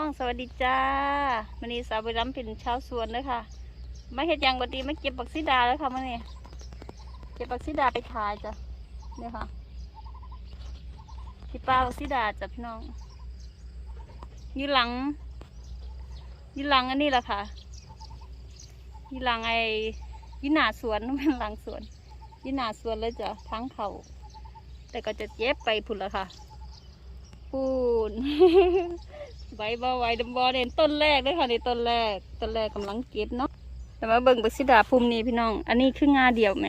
สวัสดีจ้าวันนี้สาวไปรำเป็นชาวสวนเลยค่ะมาเห็ดยังบดีมาเก็บบักซีดาแล้วค่ะมื่อนี้เก็บบักซีดาไปขายจ้ะเนี่ยค่ะที่ป้าบักซีดาจ้ะพี่น้องอยืนหลังยืนหลังอันนี้แหละค่ะยืนหลังไอ้ยืนหนาสวนนั่นเป็นหลังสวนยืนหนาสวนเลยจ้ะทั้งเขาแต่ก็จะเย็บไปพุ่นละค่ะปูน ใบบ่ไหวดำบอเด่นต้นแรกเลยค่ะในต้นแรก ต้นแรกกำลังเก็บเนาะแต่มาเบิ่งบักซิดาภูมินี่พี่น้อง อันนี้คืองาเดี่ยวแหม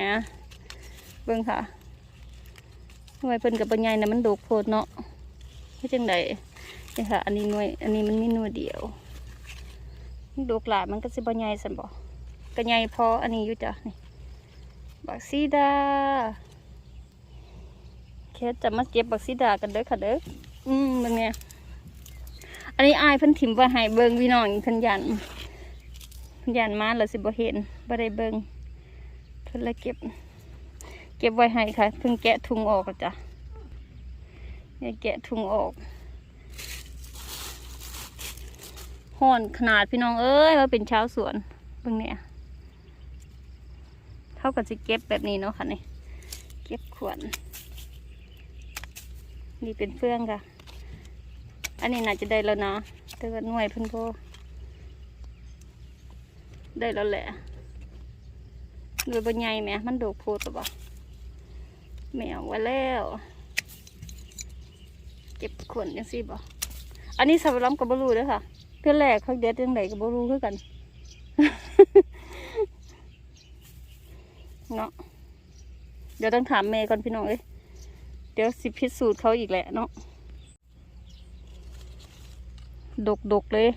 เบิ่งค่ะหน่วยเพิ่นกับปัญญานะมันโดกโพดเนาะไม่จังไดนี่ค่ะ อันนี้หน่วย อันนี้มันมีหน่วยเดียวโดกหลายมันก็สิปัญญาสันบ่ก็ใหญ่พออันนี้อยู่จ้ะนี่บักซิดาแค่จะมาเก็บบักซิดากันเด้อค่ะเด้ออืมเป็นไง อันนี้อายเพิ่นถิ่มว่าให้เบิงพี่น้องเพิ่นยันเพิ่นยันมาแล้วสิบ่เห็นบ่ได้เบิงเพิ่นลยเก็บ เก็บไว้ให้ค่ะ เพิ่งแกะถุงออกจ้ะเนี่ยแกะถุงออกห่อนขนาดพี่น้องเอ้ยว่าเป็นชาวสวนเบิ่งเนี่ยเท่ากับสิเก็บแบบนี้เนาะค่ะนี่เก็บขวดนี่เป็นเฟื่องค่ะ อันนี้น่าจะได้แล้วนะแต่ว่าหน่วยเพิ่นโพได้แล้วแหละหน่วยบนใหญ่แหมมันโดกโพดหรือเปล่าแมวไว้แล้วเก็บขวดยังสิบ่อันนี้สับปะรดกับบรูด้วยค่ะเพื่อแรกเขาเด็ดยังไงกับบรูคือกันเนาะเดี๋ยวต้องถามเมย์ก่อนพี่น้องเอ้ยเดี๋ยวสิพิสูจน์เขาอีกแหละเนาะ ดกดกๆเลย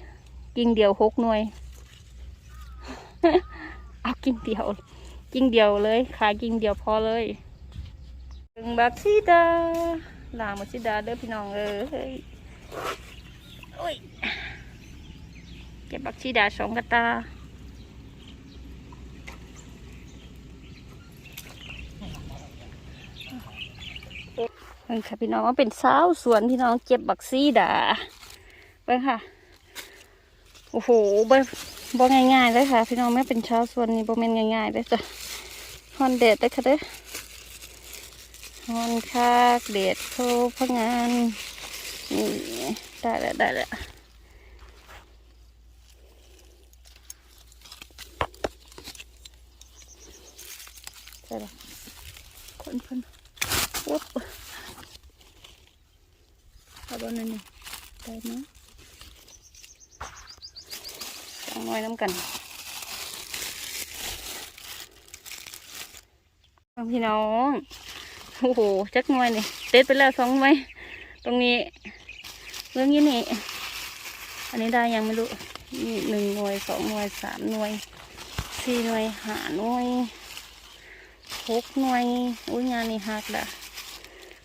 กิ่งเดียวหกหน่วย เอากิ่งเดียว กิ่งเดียวเลยขายกิ่งเดียวพอเลยถึงบักซิดาลาบักซิดาเด้อพี่น้องเอ้ยโอ้ยเก็บบักซิดาสองกระตาเบิ่งค่ะพี่น้องว่าเป็นสาวสวนพี่น้องเก็บบักซีดา เบิ่งค่ะ โอ้โหบ่บ่ง่ายๆเลยค่ะ พี่น้องไม่เป็นชาวสวนนี่บ่แม่นง่ายๆเลยจ้ะฮอนเดดเลยค่ะเด้อฮอนคากเดดโทพะงานนี่ได้แล้วได้แล้วได้แล้วคนเพิ่นวุบเอาบนนั่นนี่ได้ไหมองห น้อยน้ำกันพี่น้องโอ้โหจักน่วยนี่เต็ดไปแล้วสองหน่วยตรงนี้เรื่องนี้นี่ อันนี้ได้ยังไม่รู้นี่หนึ่งหน่วยสองหน่วยสามหน่วยสี่หน่วยห้าหน่วยหกหน่วยอุ้ยงานนี่หักละ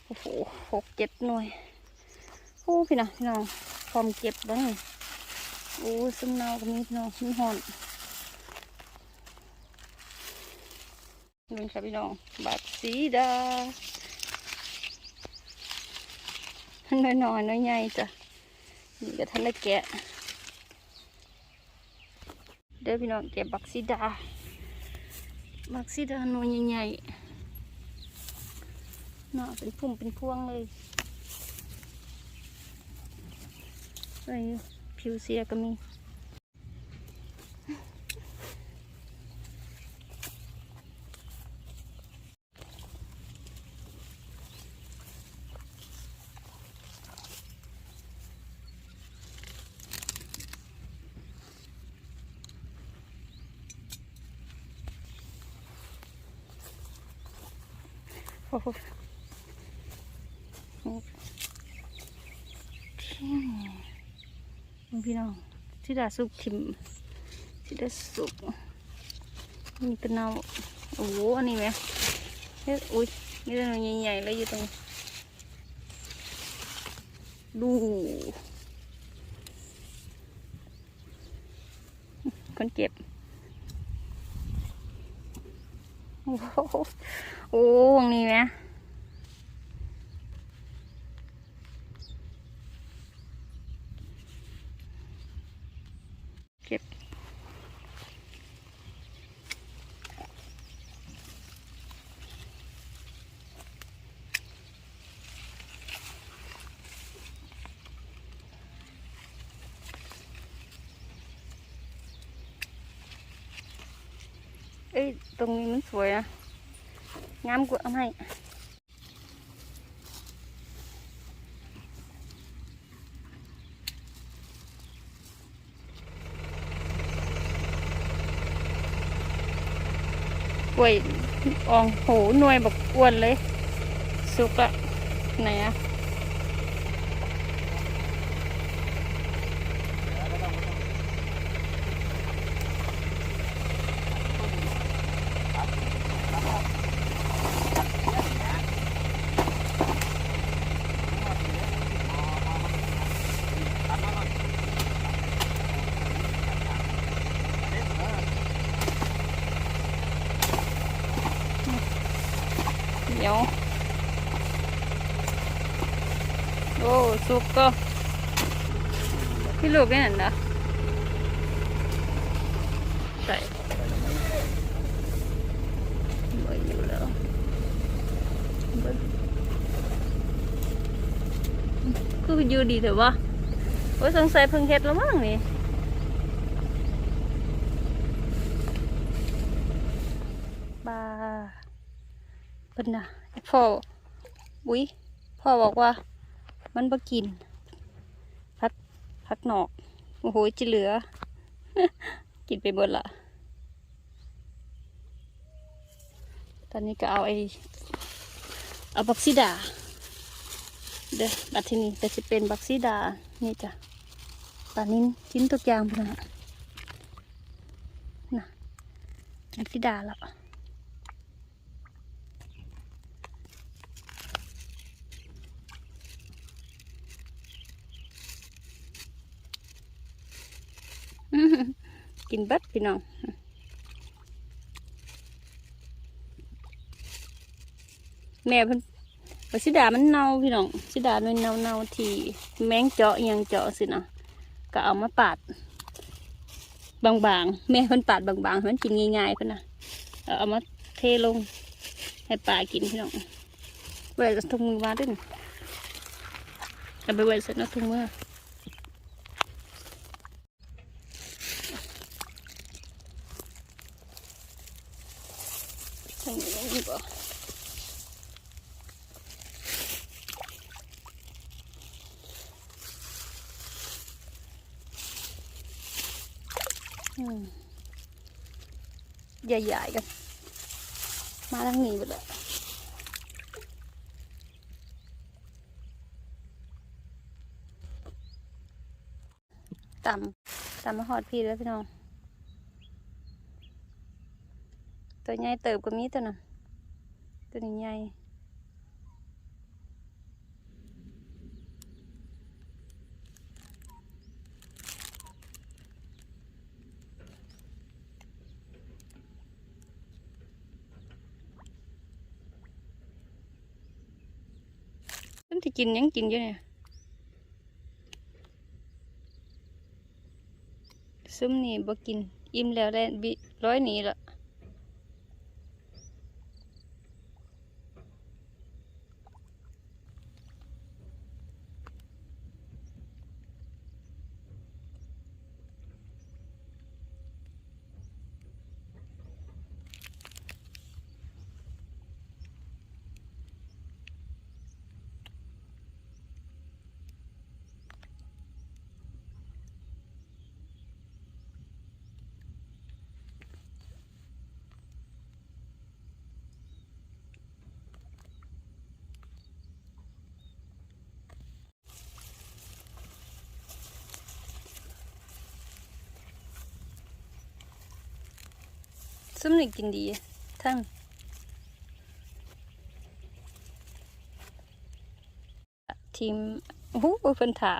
โอ้โหหกเจ็ดหน่วยโอ้พี่น้องพี่น้องพร้อมเก็บบ้าง โอ้ซึ่งเนาก็มีพี่น้องมีหอนนี่ค่ะพี่น้องบัตสีดาน้อยน้อยน้อยใหญ่จ้ะนี่ก็ท่านได้แกะเด้อพี่น้องเก็บบักซีดา บักซีดาหน่วยใหญ่ๆเนาะเป็นพุ่มเป็นพวงเลยไอ้ ผิวเสียก็มีโอ้โห พี่น้องที่ดาสุกทิมที่ดาสุกนี่เป็นเนาโอ้โหอันนี้ไหมเฮ้ยอุ้ยนี่เป็นใหญ่ๆเลยอยู่ตรงดูคนเก็บ โอ้โหโอ้วงนี้ไหม ตรงนี้มันสวยอะงามกว่าเอาให้กล้วยอองโหหน่วยแบบอ้วนเลย สุกละไหนอะ เดี๋ยว โอ้สุกก็พี่ลูกนี่เห็นนะใส่เบอร์อยู่แล้วคืออยู่ดีแต่ว่าโอ้ยสงสัยเพิ่งเฮ็ดแล้วมั้งนี่บาเป็นนะพ่ออุ้ยพ่อบอกว่า มันบ่กินพักพักหนอก โอ้โหจะเหลือ กินไปหมดละตอนนี้ก็เอาไอ้เอาบักซิดา เด้อบัดทีนี้แต่จะเป็นบักซิดา นี่จ้ะปลานิ้นกินทุกอย่างพุ่นนะนะบักซิดาแล้ว อื้อหือ กินเบัดพี่น้องแม่เพิ่นว่าสิดามันเน่าพี่น้องสิดามันเน่าเน่าที่แมงเจาะอิหยังเจาะสินะก็เอามาปาด บางๆแม่เพิ่นปาดบางๆให้มันกินง่ายๆเพิ่นนะเอาเอามาเทลง ให้ปลากินพี่น้องไว้ใส่ถุงมือมาด้วยนี่เอาไปไว้ใส่ในถุงมือ งกว่าอืมใหญ่ๆกัน มาทางนี้ไปเลยต่ำต่ำมาหอดพี่แล้วพี่น้อง ตัวใหญ่เติบก็มีตัวน่ะ ตัวนี้ใหญ่มันจะกินยังกินอยู่เนี่ยซุ้มนี่บ่กิน อิ่มแล้วได้บิร้อยหนีละ ซุมนี่กินดีทั้งทีมโอ้เพิ่นถา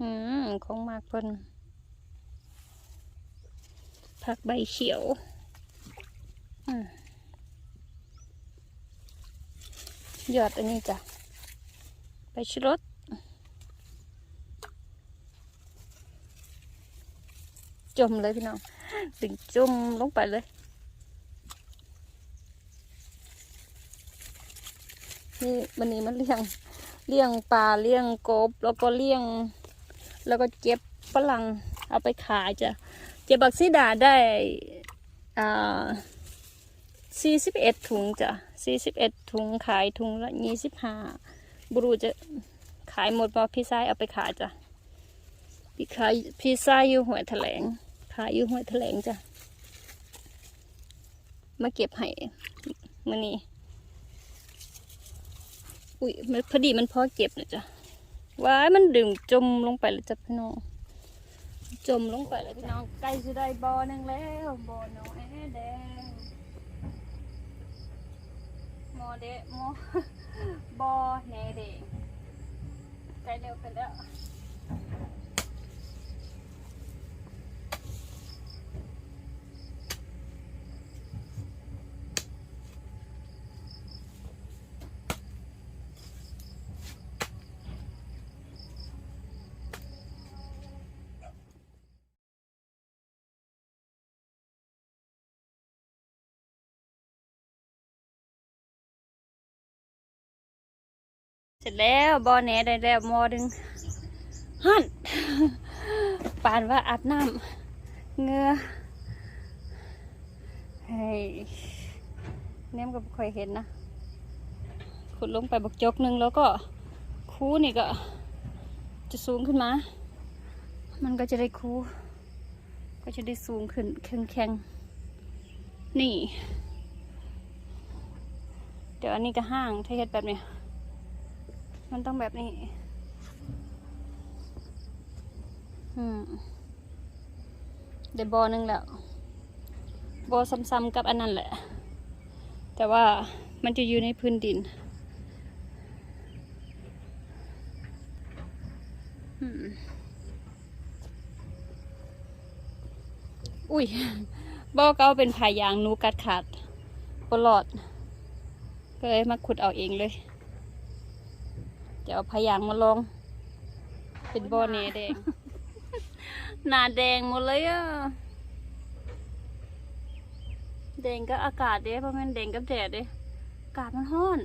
อืมของมากเพิ่นผักใบเขียวอืมยอดอันนี้จ้ะใบชะรส จมเลยพี่น้องถึงจมลงไปเลย นี่วันนี้มันเลี้ยงเลี้ยงปลาเลี้ยงกบ แล้วก็เลี้ยง แล้วก็เก็บฝรั่งเอาไปขายจ้ะเจ็บบักซีดาได้อ่าสี่สิบเอ็ดถุงจ้ะสี่สิบเอ็ดถุงขายถุงละยี่สิบห้าบรูจะขายหมดบอพี่ชายเอาไปขายจ้ะ พี่ขายพี่ชายอยู่หัวยแถลง ขายอยู่หัวยแถลงจ้ะ มาเก็บให้มื่อนี้อุ้ยมันพอดีมันพอเก็บนะจ้ะว้ายมันดึงจมลงไปเลยจ้ะพี่น้อง จมลงไปแล้วพี่น้อง ใกล้จะได้บอหนึงแล้วบอน้อยแดงหมอเดะหมอบอแหนแดงใกล้เร็วไปแล้ว เสร็จแล้วบอแหนได้แล้วหมอดึงฮั่นปานว่าอาบน้ำเหงือเฮ้ยเนมก็บ่ค่อยเห็นนะขุดลงไปบักจกหนึ่งแล้วก็คูนี่ก็จะสูงขึ้นมา มันก็จะได้คูก็จะได้สูงขึ้นแข็งแข็งๆนี่ เดี๋ยวอันนี้ก็ห้างถ้าเฮ็ดแบบเนี้ย มันต้องแบบนี้ อืมได้บอหนึงแล้วบอซ้ำๆกับอันนั้นแหละ แต่ว่ามันจะอยู่ในพื้นดินอุ้ยบอกเอาเป็นผายางนูกัดขาดปลอด ก็เลยมาขุดเอาเองเลย จะเอาพยางมาลอง เป็นบอเนแดง หนาแดงหมดเลยอะ แดงก็อากาศเด้เพราะมันแดงกับแดดเด้อากาศมันร้อน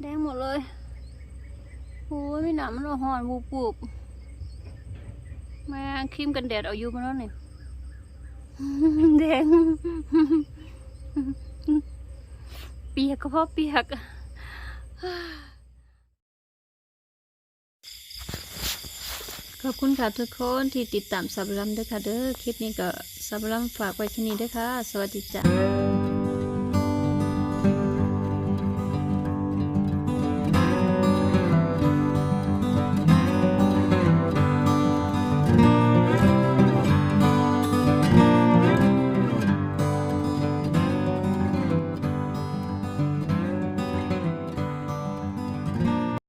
แดงหมดเลยโอ้ยไม่หนามันร้อนบูบูบแม่งครีมกันแดดเอาอยู่มาแล้วนี่แดง เปียกก็เพราะเปียก ขอบคุณค่ะทุกคนที่ติดตามสับลัมด้วยค่ะเด้อคลิปนี้ก็สับลัมฝากไว้แค่นี้ด้วยค่ะ สวัสดีจ้า